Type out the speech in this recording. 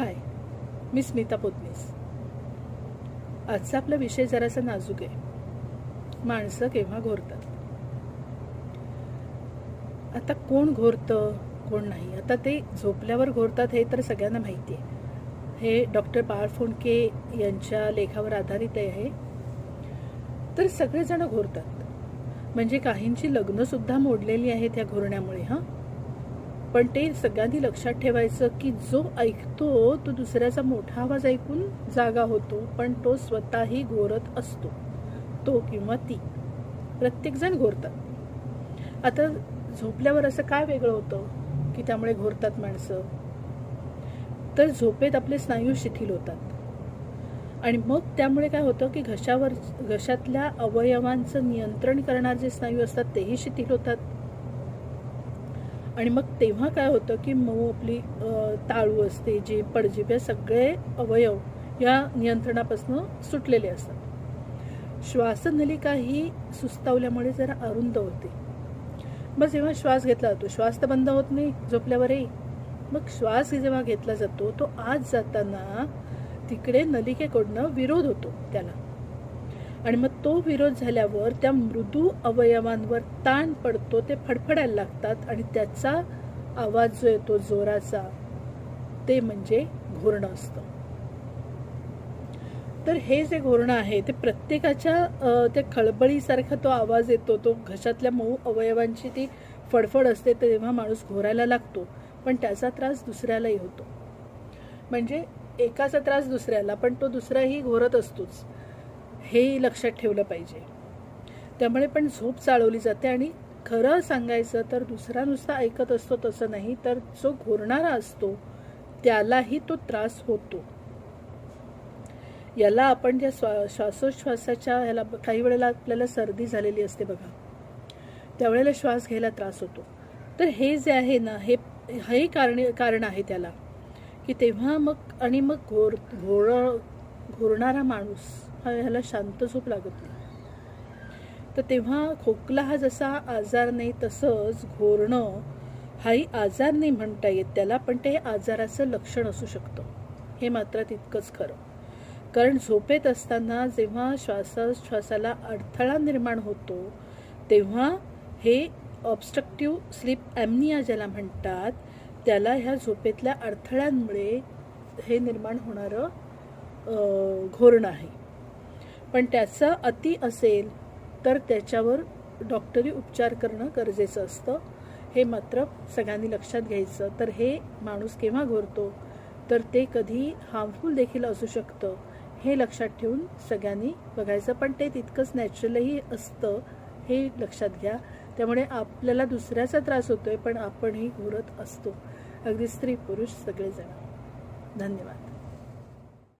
हाय मी स्मिता पोतनीस. आजचा आपला विषय जरासा नाजूक आहे. माणसं केव्हा घोरतात? आता कोण घोरतं कोण नाही? आता ते झोपल्यावर घोरतात हे तर सगळ्यांना माहिती आहे. हे डॉक्टर बाळ फोंडके यांच्या लेखावर आधारित आहे. तर सगळेजण घोरतात. म्हणजे काहींची लग्नसुद्धा मोडलेली आहेत या घोरण्यामुळे हां? पण ते सगळ्यांनी लक्षात ठेवायचं की जो ऐकतो तो दुसऱ्याचा मोठा आवाज ऐकून जागा होतो पण तो स्वतःही घोरत असतो. तो किंवा ती. प्रत्येकजण घोरतात. आता झोपल्यावर असं काय वेगळं होतं की त्यामुळे घोरतात माणसं? तर झोपेत आपले स्नायू शिथिल होतात. आणि मग त्यामुळे काय होतं की घशावर घशातल्या अवयवांचं नियंत्रण करणारे जे स्नायू असतात तेही शिथिल होतात. आणि मग तेव्हा काय होतं की मऊ आपली ताळू असते जी पडजीप या सगळे अवयव या नियंत्रणापासून सुटलेले असतात. श्वासनलिका ही सुस्तावल्यामुळे जरा अरुंद होते. मग जेव्हा श्वास घेतला जातो श्वास तर बंद होत नाही झोपल्यावरही मग श्वास जेव्हा घेतला जातो तो आत जाताना तिकडे नलिकेकडनं विरोध होतो त्याला. आणि मग तो विरोध झाल्यावर त्या मृदू अवयवांवर ताण पडतो ते फडफडायला लागतात आणि त्याचा आवाज जो येतो जोराचा ते म्हणजे घोरणं असतं. तर हे जे घोरणं आहे ते प्रत्येकाच्या त्या खळबळीसारखा तो आवाज येतो तो घशातल्या मऊ अवयवांची ती फडफड असते तेव्हा माणूस घोरायला लागतो पण त्याचा त्रास दुसऱ्यालाही होतो. म्हणजे एकाचा त्रास दुसऱ्याला पण तो दुसराही घोरत असतोच. हेही लक्षात ठेवलं पाहिजे. त्यामुळे पण झोप चालवली जाते आणि खरं सांगायचं तर दुसरा नुसता ऐकत असतो तसं नाही तर जो घोरणारा असतो त्यालाही तो त्रास होतो. याला आपण ज्या श्वा श्वासोच्छ्वासाच्या ह्याला काही वेळेला आपल्याला सर्दी झालेली असते बघा. त्यावेळेला श्वास घ्यायला त्रास होतो. तर हे जे आहे ना हे हे कारण कारण आहे त्याला. की तेव्हा मग आणि मग घोर घोर घोरणारा माणूस हा ह्याला शांत झोप लागत नाही. तर तेव्हा खोकला हा जसा आजार नाही तसंच घोरणं हाही आजार नाही म्हणता येत. त्याला पण ते आजाराचं लक्षण असू शकतं. हे मात्र तितकंच खरं. कारण झोपेत असताना जेव्हा श्वासाश्वासाला अडथळा निर्माण होतो तेव्हा हे ऑबस्ट्रक्टिव्ह स्लीप ॲमनिया ज्याला म्हणतात त्याला ह्या झोपेतल्या अडथळ्यांमुळे हे निर्माण होणारं घोरणं आहे. पण त्याचा अति असेल तर त्याच्यावर डॉक्टरी उपचार करणं गरजेचं असतं. हे मात्र सगळ्यांनी लक्षात घ्यायचं. तर हे माणूस केव्हा घोरतो? तर ते कधी हार्मफुल देखील असू शकतं हे लक्षात ठेवून सगळ्यांनी बघायचं. पण ते तितकंच नॅचरलही असतं हे लक्षात घ्या. त्यामुळे आपल्याला दुसऱ्याचा त्रास होतोय पण आपणही घोरत असतो. अगदी स्त्री पुरुष सगळेजण. धन्यवाद.